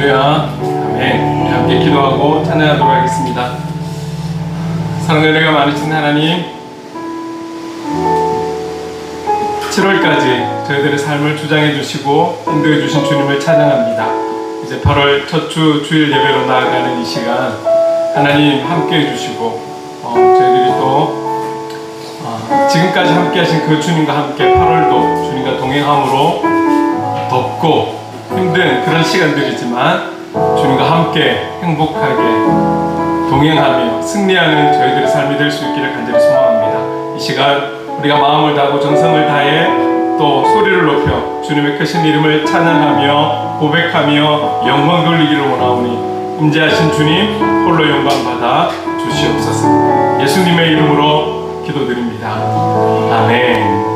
할렐루야. 아멘. 함께 기도하고 찬양하도록 하겠습니다. 사랑의 은혜가 많으신 하나님, 7월까지 저희들의 삶을 주장해 주시고 인도해 주신 주님을 찬양합니다. 이제 8월 첫 주 주일 예배로 나아가는 이 시간 하나님 함께 해 주시고 어, 저희들이 또 어, 지금까지 함께 하신 그 주님과 함께 8월도 주님과 동행함으로 덥고 힘든 그런 시간들이지만 주님과 함께 행복하게 동행하며 승리하는 저희들의 삶이 될 수 있기를 간절히 소망합니다. 이 시간 우리가 마음을 다하고 정성을 다해 또 소리를 높여 주님의 크신 이름을 찬양하며 고백하며 영광 돌리기를 원하오니 임재하신 주님 홀로 영광 받아 주시옵소서. 예수님의 이름으로 기도드립니다. 아멘.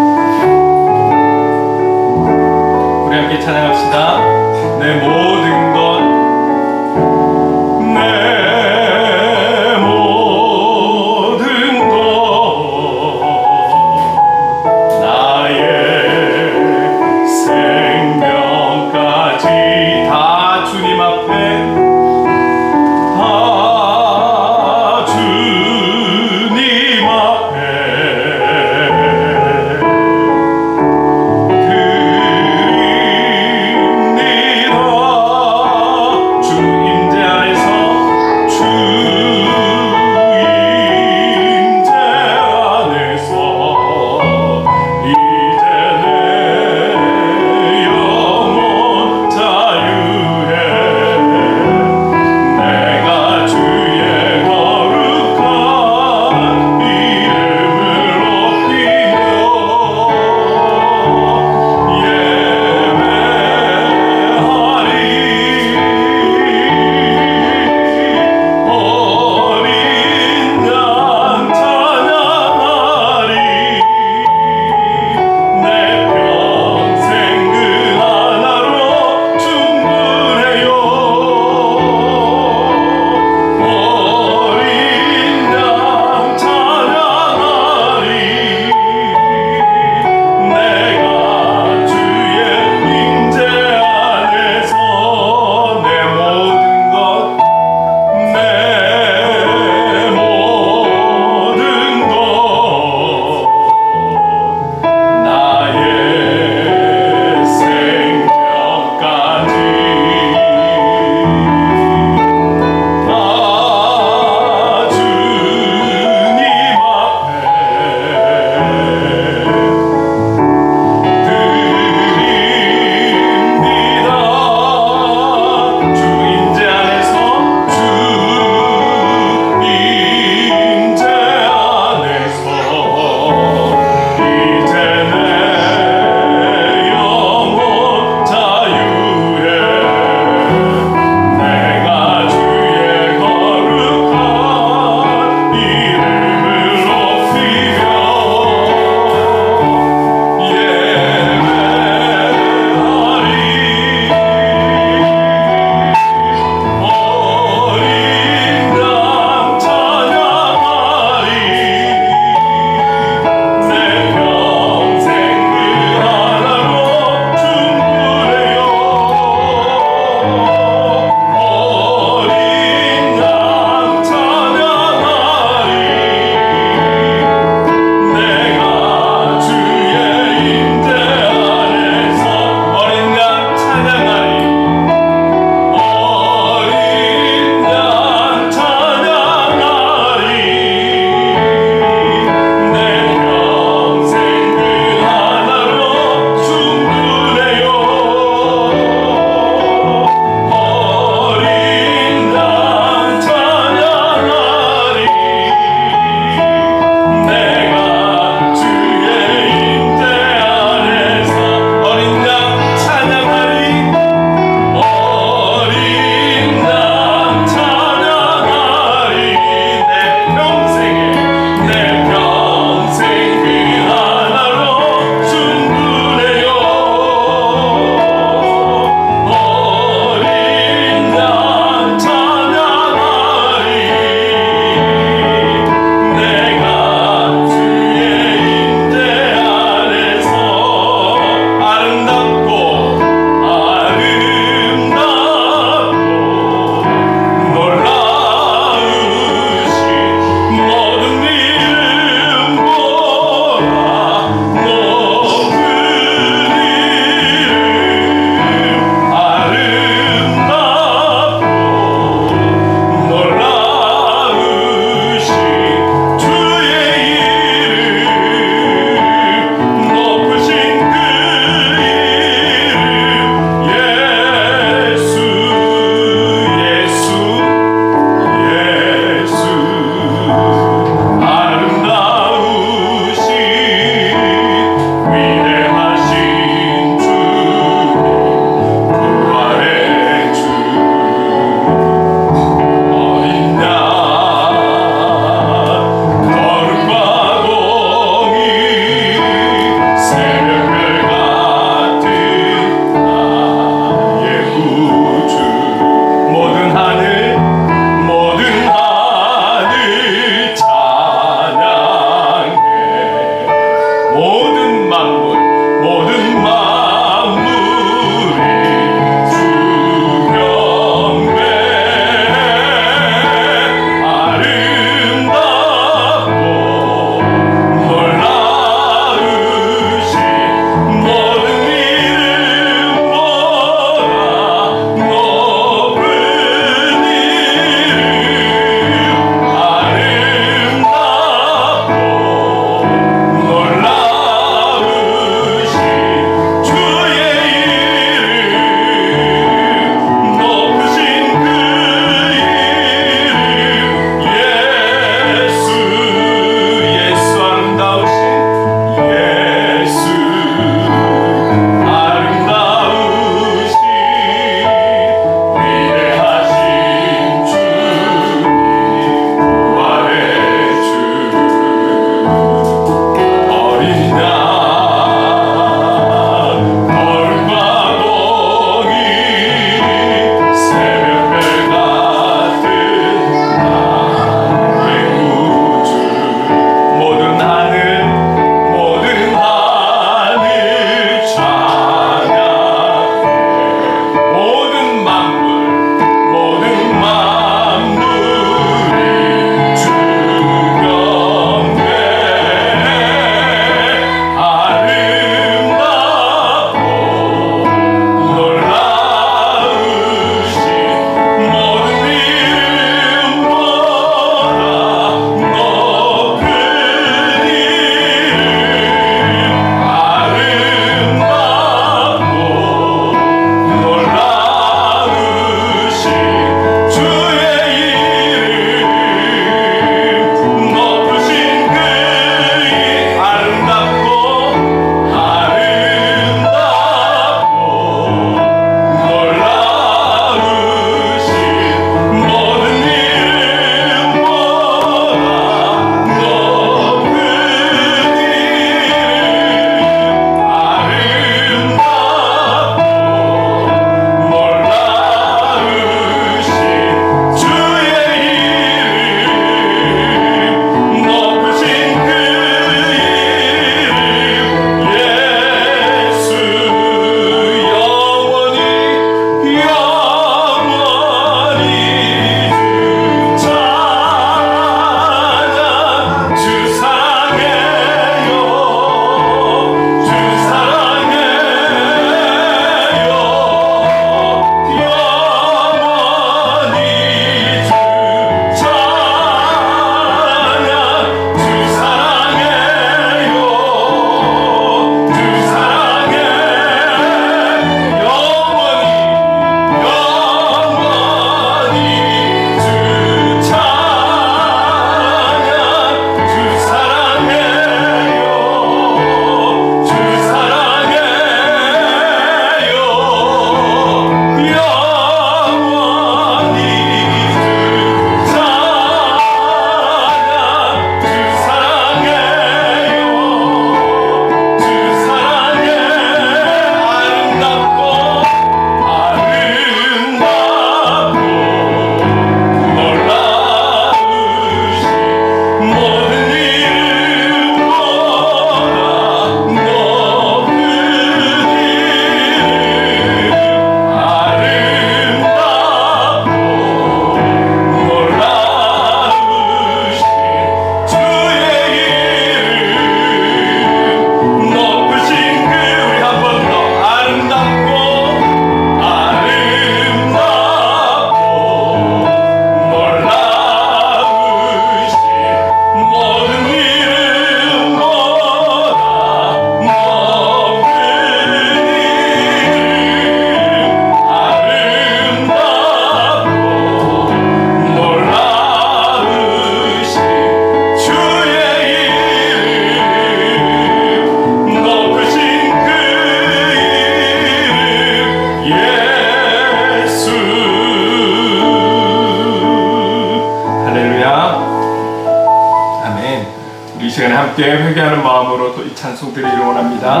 찬송 드리기를 원합니다.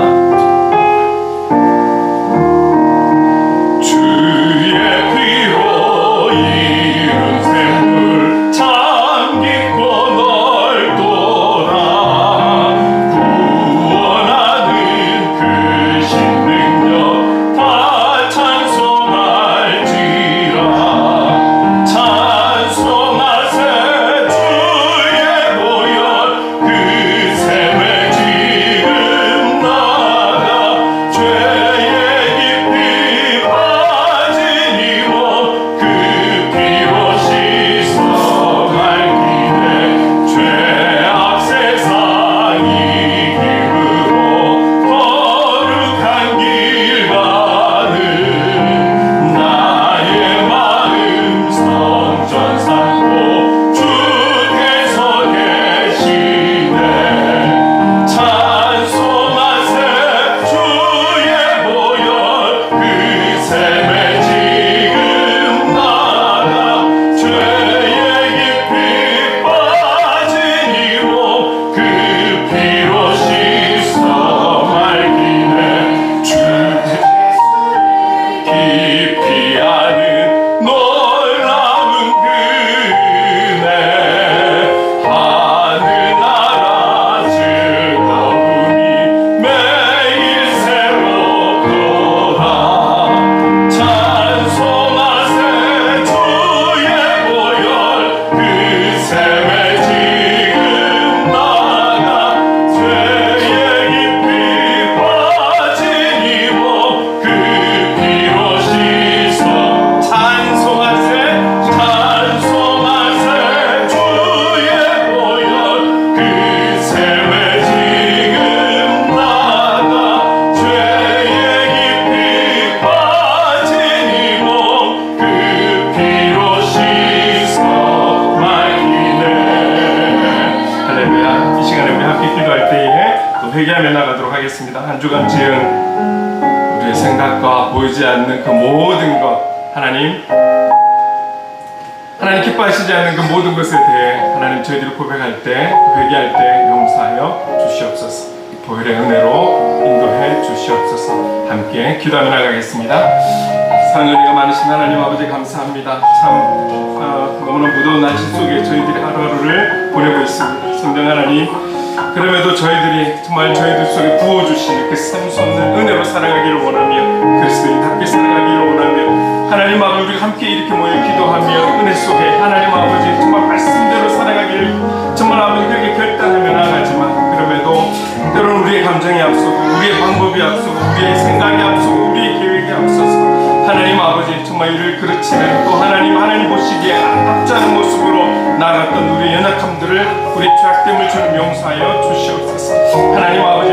고백할 때 회개할 때 용서하여 주시옵소서. 보혈의 은혜로 인도해 주시옵소서. 함께 기도하며 나가겠습니다. 사랑의가 많으신 하나님 아버지 감사합니다. 참 아, 너무나 무더운 날씨 속에 저희들이 하루하루를 보내고 있습니다. 성령 하나님 그럼에도 저희들이 정말 저희들 속에 부어주시는 그 샘솟는 은혜로 살아가기를 원하며 그리스도인답게 살아가기를 원하며 하나님 아버지 우리가 함께 이렇게 모여 기도하며 은혜 속에 하나님 아버지 정말 말씀대로 살아가기를 정말 아버지 그렇게 결단하며 나아가지만 그럼에도 때로는 우리의 감정이 앞서고 우리의 방법이 앞서고 우리의 생각이 앞서고 우리의 계획이 앞서서 하나님 아버지 정말 이를 그르치는 또 하나님 하나님 보시기에 않은 모습으로 나갔던 우리의 연약함들을 우리 죄악됨을 주님 용서하여 주시옵소서. 하나님 아버지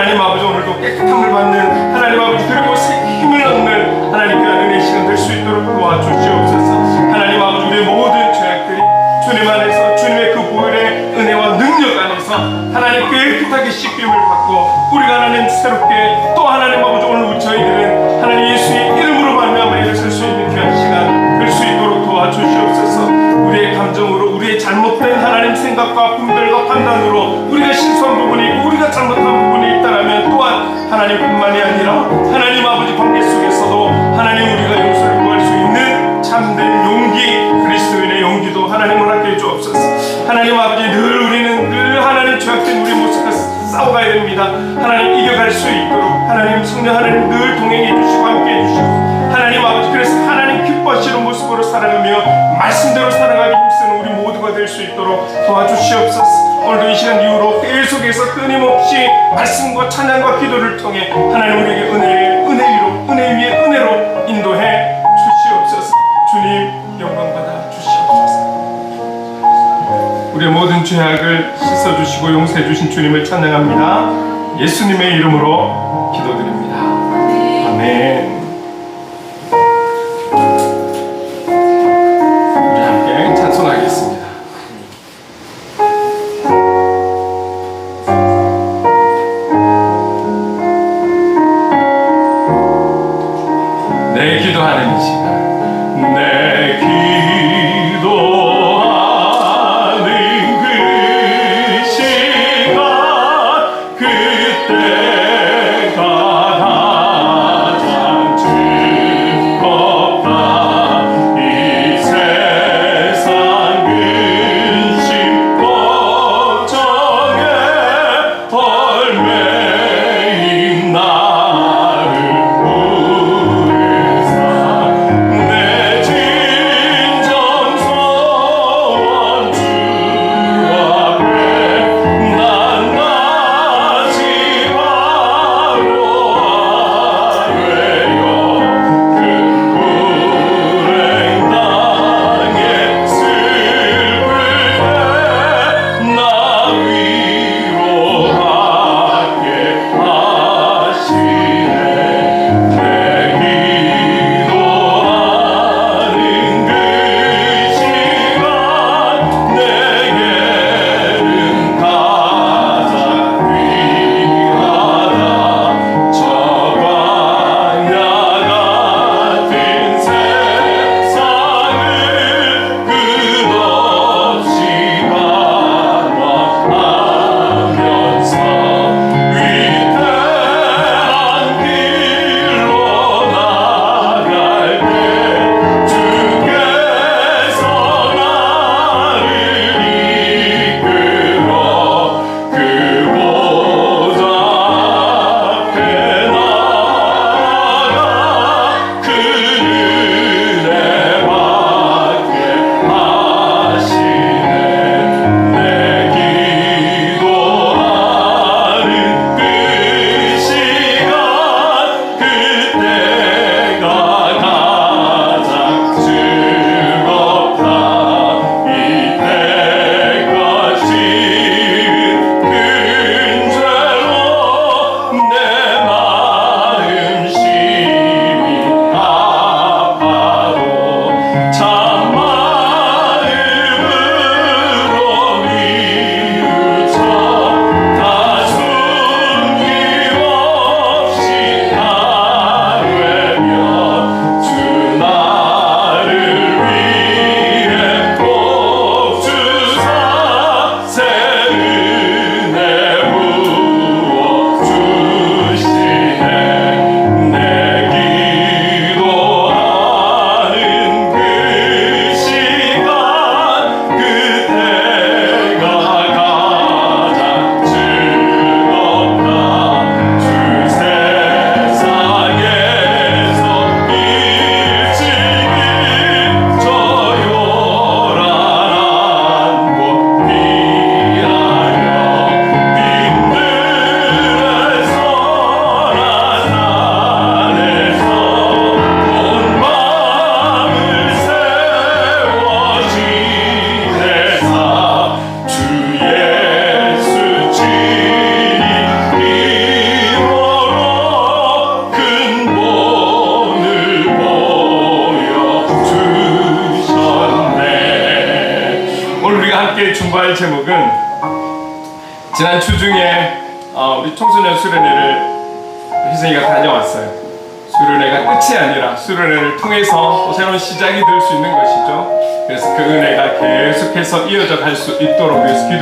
하나님 아버지 오늘도 깨끗함을 받는 하나님 아버지 그리고 새 힘을 얻는 하나님 귀한 은혜 시간 될 수 있도록 도와주시옵소서. 하나님 아버지 우리의 모든 죄악들이 주님 안에서 주님의 그 보혈의 은혜와 능력 안에서 하나님 깨끗하게 씻김을 받고 우리가 하나님 새롭게 또 하나님 아버지 오늘 우리 저희들은 하나님 예수의 이름으로 말미암아 일어설 수 있는 귀한 시간 될 수 있도록 도와주시옵소서. 우리의 감정으로 우리의 잘못된 하나님 생각과 분별과 판단으로 우리가 실수한 부분이 있고 우리가 잘못한 하나님뿐만이 아니라 하나님 아버지 관계 속에서도 하나님 우리가 용서를 구할 수 있는 참된 용기 그리스도인의 용기도 하나님 허락해 주옵소서. 하나님 아버지 늘 우리는 늘 하나님 죄악된 우리 모습과 싸워가야 됩니다. 하나님 이겨갈 수 있도록 하나님 성령 하나님 늘 동행해 주시고 함께 해 주시고 하나님 아버지 그래서 하나님 기뻐하시는 모습으로 살아가며 말씀대로 살아가기 힘쓰는 우리 모두가 될 수 있도록 도와주시옵소서 오늘도 이 시간 이후로 계속해서 끊임없이 말씀과 찬양과 기도를 통해 하나님 우리에게 은혜, 은혜 위로 은혜 위에 은혜로 인도해 주시옵소서. 주님 영광 받아 주시옵소서. 우리의 모든 죄악을 씻어주시고 용서해 주신 주님을 찬양합니다. 예수님의 이름으로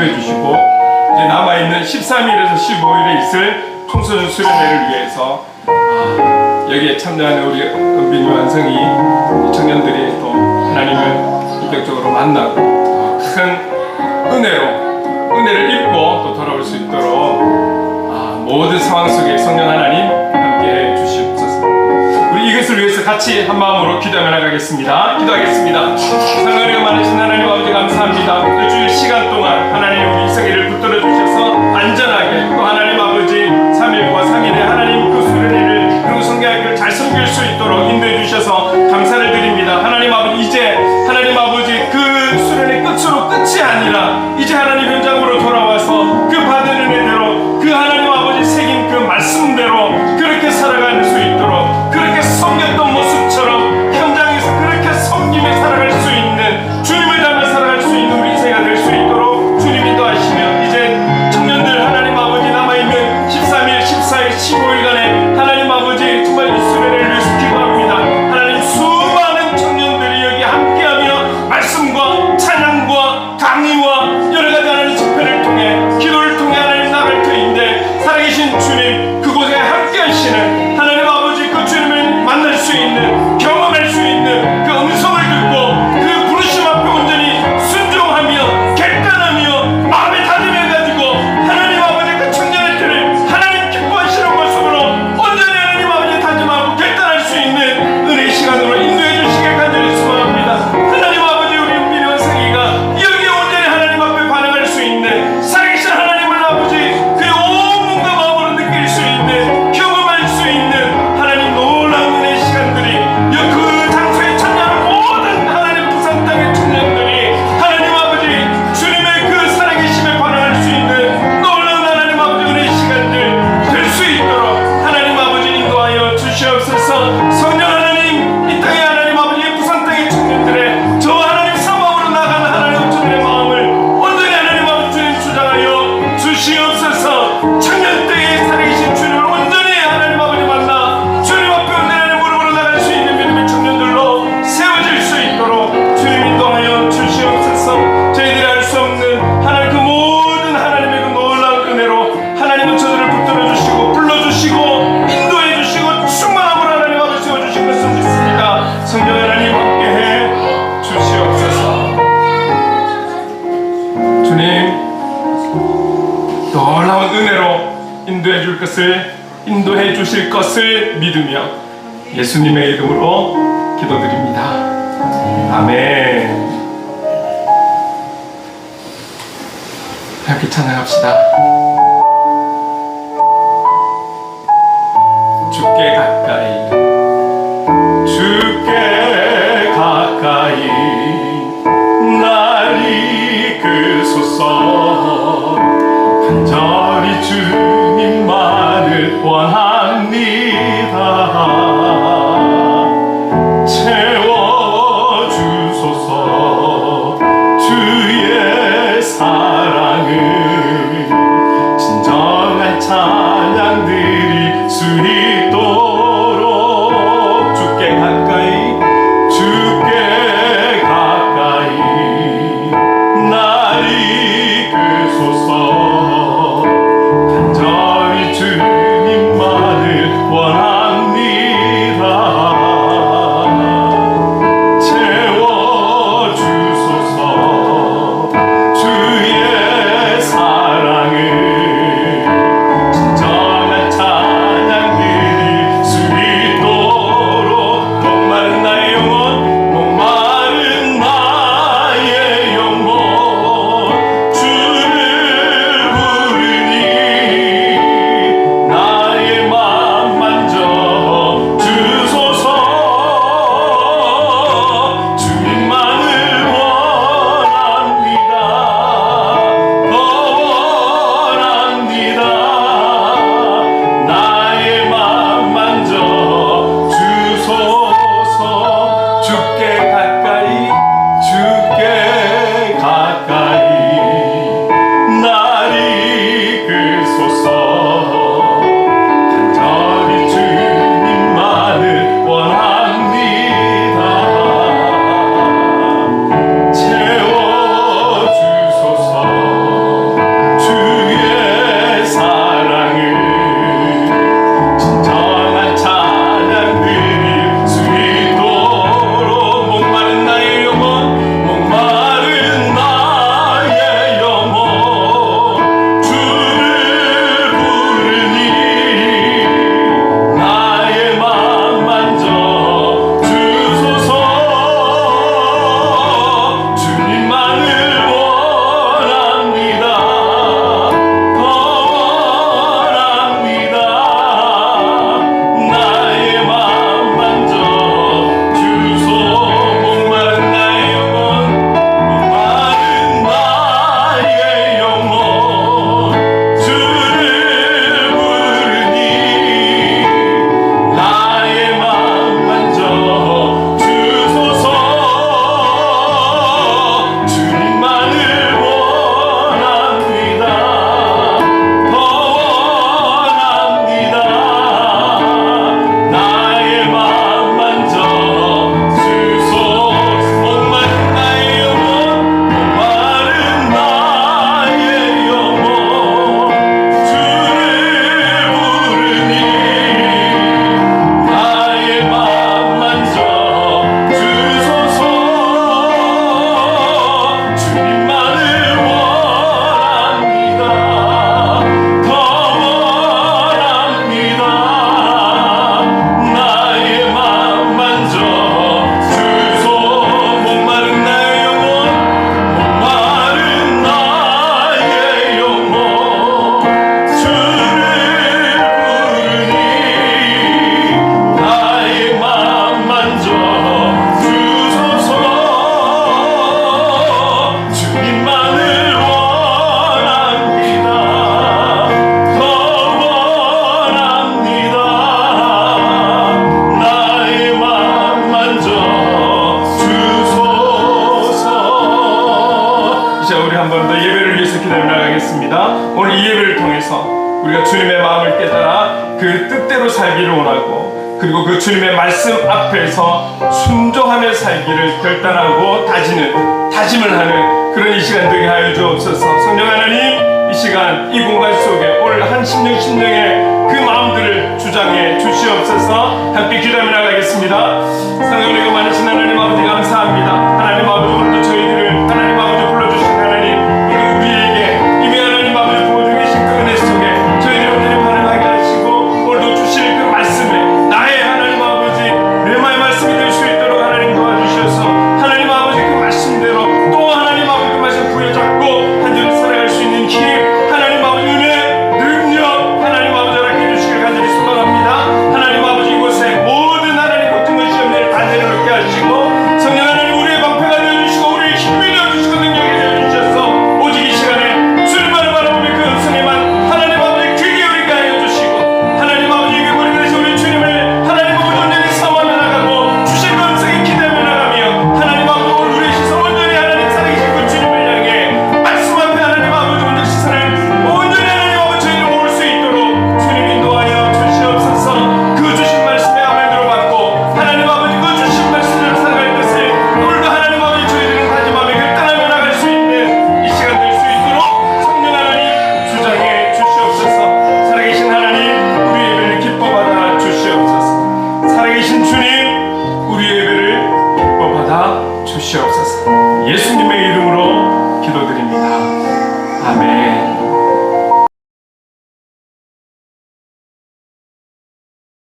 해주시고 이제 남아있는 13일에서 15일에 있을 총선주 수련회를 위해서 아, 여기에 참여하는 우리 은빈이 완성이 청년들이 또 하나님을 인격적으로 만나고 큰 은혜로 은혜를 입고 또 돌아올 수 있도록 아, 모든 상황 속에 성령 하나님 같이 한 마음으로 기도하며 나가겠습니다. 기도하겠습니다. 상관이가 많으신 하나님 아버지 감사합니다. 일주일 시간 동안 하나님 우리 이삭이를 붙들어 주셔서 안전하게 또 하나님 아버지 3일과 3일에 하나님 그 수련회를 그리고 성경학교를 잘 섬길 수 있도록 인도해 주셔서 주님 놀라운 은혜로 인도해 줄 것을 인도해 주실 것을 믿으며 예수님의 이름으로 기도드립니다. 아멘. 함께 찬양합시다. 주께 가까이. 간절히 주님만을 원합니다 통해서 우리가 주님의 마음을 깨달아 그 뜻대로 살기를 원하고 그리고 그 주님의 말씀 앞에서 순종하며 살기를 결단하고 다지는 다짐을 하는 그런 이 시간 되게 하여 주옵소서. 성령 하나님 이 시간 이 공간 속에 오늘 한 심령 심령의 그 마음들을 주장해 주시옵소서. 함께 기도하며 나가겠습니다. 성령님과 그 많으신 하나님 아버지 감사합니다. 하나님 아버지 오늘도 저희